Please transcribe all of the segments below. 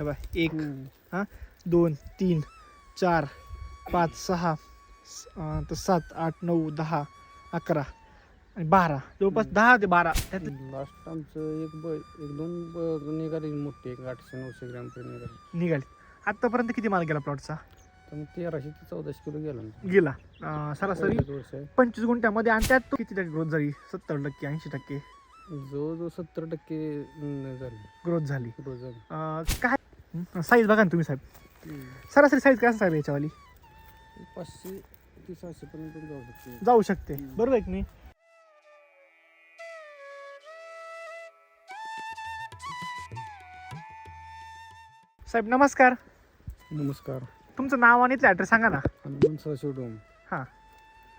हे बघ एक हम्म. दोन तीन चार पाच सहा तर सात आठ नऊ दहा अकरा आणि बारा. जवळपास. दहा ते बारा. त्यात लास्ट आमचं एक ब एक दोन निघाली मोठी एक आठशे नऊशे ग्रॅम पर्यंत निघाली. निघाले. आतापर्यंत किती माल गेला प्लॉटचा तर मग तेराशे ते चौदाशे किलो गेला. आमचा. गेला. अं, सरासरी पहिलेच वर्ष आहे. पंचवीस गुंठ्यामध्ये आणि त्यात तो किती टक्के ग्रोथ झाली? सत्तर टक्के ऐंशी टक्के? जवळजवळ सत्तर टक्के झाली. ग्रोथ झाली. ग्रोथ झाली. अं, काय साईज बघा ना तुम्ही साहेब. सरासरी साईज काय साहेब याच्यावाली? पाचशे ते पण जाऊ शकते. जाऊ शकते. बरोबर आहे की नाही? साहेब नमस्कार. नमस्कार. तुमचं नाव आणि ॲड्रेस सांगा ना. हनुमान सदाशिव डोम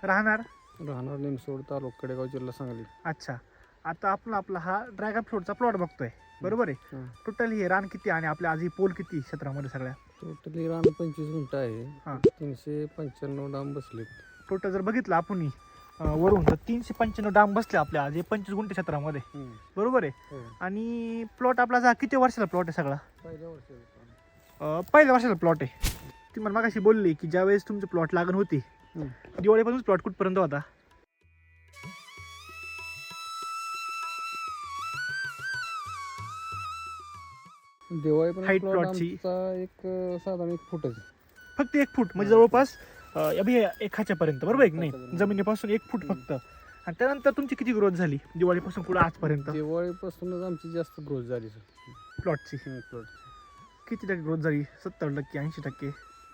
राहणार? राहणार निमसोड तालुका कडेगाव जिल्हा सांगली. अच्छा. आता आपण आपला हा ड्रॅगन फ्रूटचा प्लॉट बघतोय. बरोबर आहे? हां. टोटल हे रान किती आणि आपल्या आधी पोल किती क्षेत्रामध्ये सगळ्या? टोटली रान पंचवीस गुंठ हां. आहे तीनशे पंच्याण्णव डाम बसले टोटल जर बघितलं आपण वरून तर तीनशे पंच्याण्णव डाम बसले आपल्या आज हे पंचवीस गुंठे क्षेत्रामध्ये. बरोबर आहे? हो. आणि प्लॉट आपला जा किती वर्षाला प्लॉट आहे सगळा? पहिल्या वर्षी अं, पहिल्या वर्षाला प्लॉट आहे. ती मला मागाशी बोलली की ज्यावेळेस तुमची प्लॉट लागण होती हम्म. दिवाळीपासून प्लॉट कुठपर्यंत होता? दिवाळी Height plot ची. एक अं, साधारण एक फुटच फक्त एक फूट म्हणजे हा. जवळपास अं, अभि एक ह्याच्यापर्यंत बरोबर आहे की नाही. जमिनीपासून एक फूट हम्म. फक्त. आणि त्यानंतर तुमची किती ग्रोथ झाली? दिवाळीपासून पुढे आजपर्यंत? दिवाळीपासूनच आमची जास्त ग्रोथ झाली प्लॉटची प्लॉट किती टक्के ग्रोथ झाली? सत्तर टक्के ऐंशी टक्के?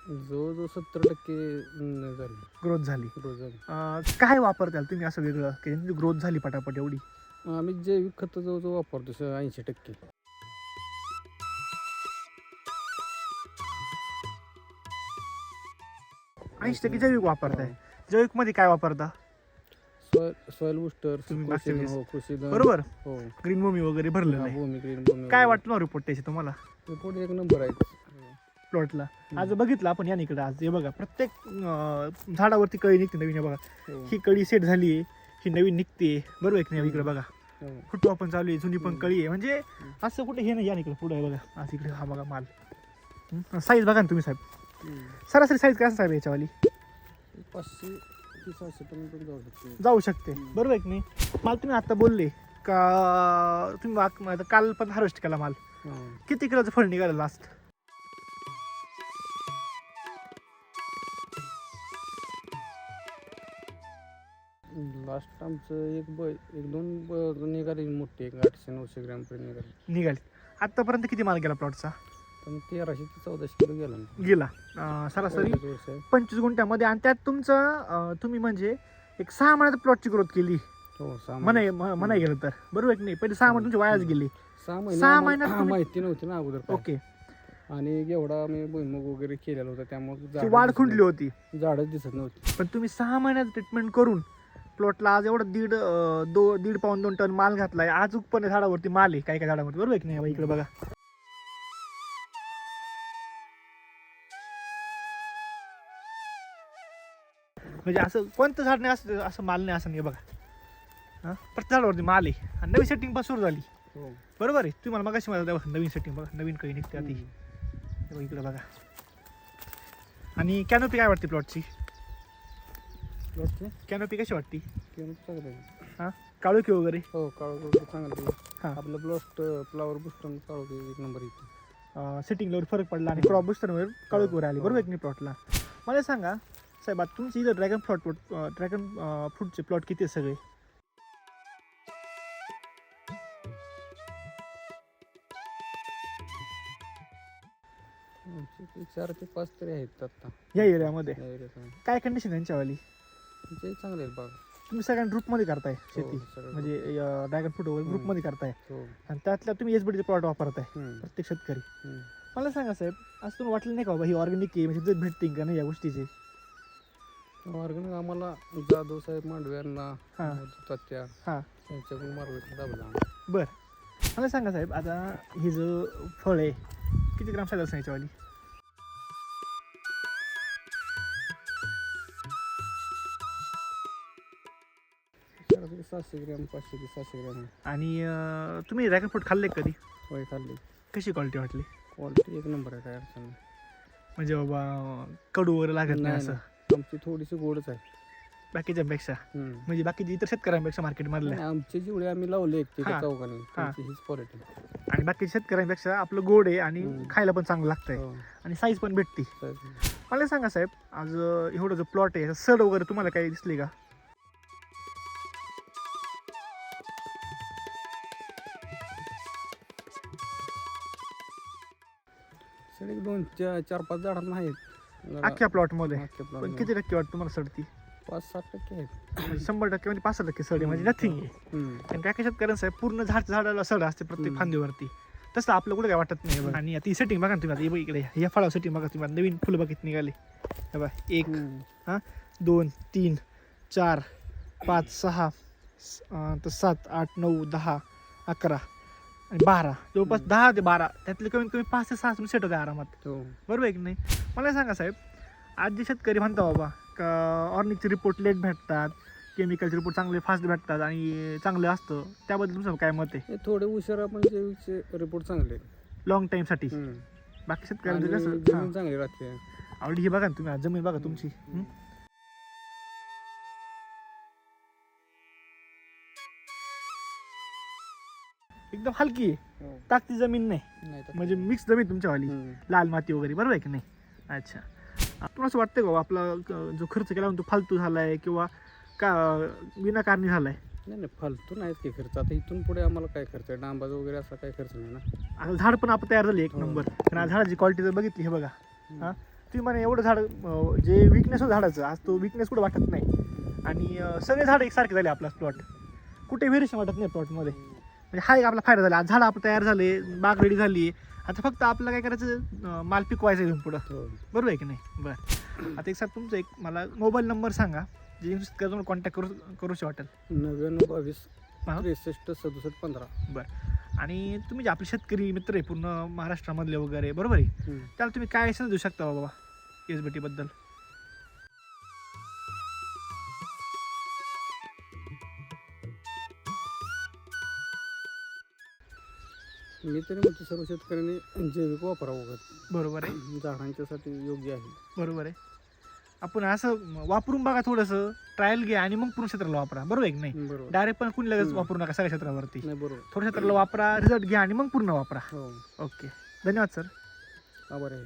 जवळजवळ सत्तर टक्के अं, झाली. ग्रोथ झाली. ग्रोथ झाली. अं, काय वापरताल तुम्ही असं वेगळं? की ग्रोथ झाली पटापट एवढी? आम्ही जैविक खत जवळजवळ वापरतो ऐंशी टक्के. ऐंशी टक्के जैविक वापरताय. जैविकमध्ये काय वापरता? सॉइल बुस्टर तुम्ही मागच्या कृषी वेळेस- हो कृषी बरोबर? हो. ग्रीन भूमी वगैरे हा, भूमी ग्रीन भूमी काय वाटलं रिपोर्ट त्याची तुम्हाला? रिपोर्ट एक नंबर आहे. प्लॉटला. आज बघितलं आपण या इकडे आज. हे बघा प्रत्येक अं, झाडावरती कळी निघते नवीन. हे बघा हो, ही कळी सेट झाली ही नवीन निघते. बरोबर आहे की नाही? इकडे बघा. हो. फुटवा पण चालू आहे. जुनी पण. कळी आहे. म्हणजे असं कुठे हे नाही या इकडे पुढे बघा. आज इकडे हा बघा माल. साईज बघा ना तुम्ही साहेब. सरासरी साईज काय साहेब याच्यावाली? पाचशे ते सहाशे पर्यंत पण जाऊ शकते. जाऊ शकते. बरोबर आहे की नाही? मला तुम्ही आता बोलले का तुम्ही वाक- आता काल पण हार्वेस्ट केला माल. हा. किती किलोचं फळ निघालं लास्ट लास्ट आमचं एक ब एक दोन ब निघाली मोठी एक आठशे नऊशे ग्रॅम पर्यंत निघाली. निघाले. आतापर्यंत किती माल गेला प्लॉटचा मग तेराशे ते चौदाशे किलो गेला. गेला. अं, सरासरी पहिलेच वर्ष. आहे. पंचवीस गुंठ्यामध्ये. आणि त्यात तुमचं अं, तुम्ही म्हणजे एक सहा महिन्यात प्लॉटची ग्रोथ केली. हो सहा म्हणाय. म- म्हणाय गेलं तर. बरोबर की नाही? पहिले सहा महिने तुमची वायाच गेली. सहा महिने सहा आम्हाला महिन्यात तुम्ही- माहिती नव्हती ना अगोदर काय. ओके. आणि एवढा आम्ही भुईमुग वगैरे केलेला होता त्यामुळे ती वाढ खुंटली होती. झाडच दिसत नव्हती. पण तुम्ही सहा महिन्यात ट्रीटमेंट करून प्लॉटला आज एवढं दीड अं, दो दीड पाऊन दोन टन माल घातलाय. आज उत्पन्न झाडावरती माल आहे काही काही झाडावरती. बरोबर आहे की नाही? इकडे बघा. म्हणजे असं कोणतं झाड नाही असं असं माल नाही असं नाही बघा. हा? प्रत्येक झाडावरती माल आहे. आणि नवीन सेटिंग पण सुरू झाली. हो. बरोबर आहे? तुम्ही मला मगाशी मला बघा नवीन सेटिंग बघा नवीन काही निघते आधी. इकडे बघा. आणि कॅनोपी काय वाटते प्लॉटची प्लॉटचे कॅनोपी कशी वाटते? आहे. हा? काळोखी वगैरे? हो काळू वगैरे चांगलं. हा. आपलं ब्लॉस्ट फ्लावर बुस्टर काळू एक नंबर येते सेटिंगवर फरक पडला आणि क्रॉप बुस्टरवर काळोखीवर आली. बरोबर आहे की नाही प्लॉटला मला सांगा साहेब आता तुमची इथं ड्रॅगन फ्लॉट ड्रॅगन फ्रूटचे प्लॉट किती आहे सगळे? आमचे चार ते पाच तरी आहेत आता. या एरियामध्ये? या. काय कंडिशन त्यांच्यावाली आमचे चांगले आहेत बाग. तुम्ही सगळ्या ग्रुपमध्ये करताय हो, शेती. सगळं म्हणजे ड्रॅगन फ्रूट वगैरे. ग्रुपमध्ये करताय. हो. आणि त्यातल्या तुम्ही एस बीडचे प्लॉट वापरताय हम्म, प्रत्येक शेतकरी. हम्म. मला सांगा साहेब असं तुम्हाला वाटलं नाही का बाबा ही ऑर्गॅनिक आहे म्हणजे भेटते का नाही या गोष्टीचे? ऑर्गॅनिक आम्हाला जाधव साहेब मांडवे यांना हां तात्या हां त्यांच्याकडून मार्गदर्शन लाभलं. बर मला सांगा साहेब आता हे जो फळ आहे किती ग्राम साईज असं याच्यावाली सरासरी सातशे ग्रॅम पाचशे ते सातशे ग्रॅम आहे. आणि अं, तुम्ही ड्रॅगन फ्रूट खाल्ले कधी होय खाल्ली कशी क्वालिटी वाटली क्वालिटी एक नंबर आहे काय अडचण नाही. म्हणजे बाबा कडू वगैरे लागत नाही नाही असं. आमची थोडीशी गोडच आहे बाकीच्यापेक्षा हम्म. म्हणजे बाकीच्या इतर शेतकऱ्यांपेक्षा मार्केटमधल्या आणि आमचे जेवढे आम्ही लावले हा. हा. त्यांची हीच क्वालिटी आणि बाकीच्या शेतकऱ्यांपेक्षा आपलं गोड आहे आणि हम्म. खायला पण चांगलं लागतंय हो. आणि साईज पण भेटते तर मला सांगा साहेब आज अं, एवढं जो प्लॉट आहे सड वगैरे तुम्हाला काही दिसली का एक दोन चार चार पाच झाडांना आहेत अख्ख्या प्लॉटमध्ये. अख्ख्या plot पण मध्ये. किती टक्के वाटतं तुम्हाला सडती? पाच सात टक्के आहेत. म्हणजे शंभर टक्के म्हणजे पाच टक्के सड म्हणजे नथिंग आहे. हम्म. आणि त्या शेतकऱ्यांचं आहे पूर्ण झाड झाडाला सड असते प्रत्येक हम्म. फांदीवरती. तसं आपलं कुठे काय वाटत नाही. बघा. आणि आता ही सेटिंग बघा ना तुम्ही आता. हे बघ इकडे. या फळा सेटिंग बघा तुम्ही. आता नवीन फुलं बघित निघाली. हे बघा एक हम्म. दोन तीन चार पाच सहा स- अं, तर सात आठ नऊ दहा अकरा. आणि बारा जवळपास. दहा ते बारा त्यातले कमीत कमी पाच ते सहा सेट होते आरामात हो बरोबर आहे की नाही मला सांगा साहेब आज जे शेतकरी म्हणता बाबा का ऑर्निकचे रिपोर्ट लेट भेटतात केमिकलचे रिपोर्ट चांगले फास्ट भेटतात आणि चांगलं असतं त्याबद्दल तुमचं काय मत आहे हे थोडे उशिरा म्हणजे रिपोर्ट चांगले. लॉंग टाईमसाठी हम्म. बाकी आणि शेतकऱ्यांचं कसं जमीन. चांगली राहते आवडी ही बघा ना तुम्ही आज जमीन बघा तुमची हं? एकदम हलकी आहे. ताकती जमीन नाही. म्हणजे मिक्स जमीन तुमच्यावाली. हम्म. लाल माती वगैरे बरोबर आहे की नाही? अच्छा. तुम्हाला असं वाटतं का बा आपला जो खर्च केला तो फालतू झालाय किंवा का विनाकारणी झालाय? नाही नाही फालतू नाहीच की खर्च. आता इथून पुढे आम्हाला काय खर्च आहे? डांबाचा वगैरे असा काय खर्च नाही ना. आता झाड पण आपण तयार झाली एक हो. नंबर. कारण झाडाची क्वालिटी जर बघितली हे बघा. हा? तुम्ही म्हणे एवढं झाड जे विकनेस होतं झाडाचं आज तो विकनेस कुठं वाटत नाही. आणि सगळे झाड एकसारखे झाले आपला प्लॉट कुठे व्हेरिएशन वाटत नाही प्लॉटमध्ये म्हणजे हा एक आपला फायदा झाला. झाड आपण तयार झाले बाग रेडी झाली. आता फक्त आपलं काय करायचं माल पिकवायचं इथून पुढं. हो. बरोबर आहे की नाही? बरं. आता एक साहेब तुमचा एक मला मोबाईल नंबर सांगा जे तुम्हाला कॉन्टॅक्ट करू करूशी वाटेल. नव्याण्णव बावीस. त्रेसष्ट सदुसष्ट पंधरा. आणि तुम्ही जे आपले शेतकरी मित्र आहे पूर्ण महाराष्ट्रामधले वगैरे बरोबर आहे. त्याला तुम्ही काय देऊ शकता बाबा? एस बी टीबद्दल मी तरी म्हणतो सर्व शेतकऱ्यांनी जैविक वापरावं वगैरे बरोबर आहे. झाडांच्यासाठी योग्य आहे. बरोबर आहे. आपण असं वापरून बघा थोडंसं ट्रायल घ्या आणि मग पूर्ण क्षेत्राला वापरा. बरोबर आहे की नाही? बरोबर. डायरेक्ट पण कुणी लगेच हम्म. वापरू नका सगळ्या क्षेत्रावरती. नाही बरोबर. थोड्या क्षेत्राला वापरा रिझल्ट घ्या आणि मग पूर्ण वापरा. हो. ओके धन्यवाद सर आभार आहे.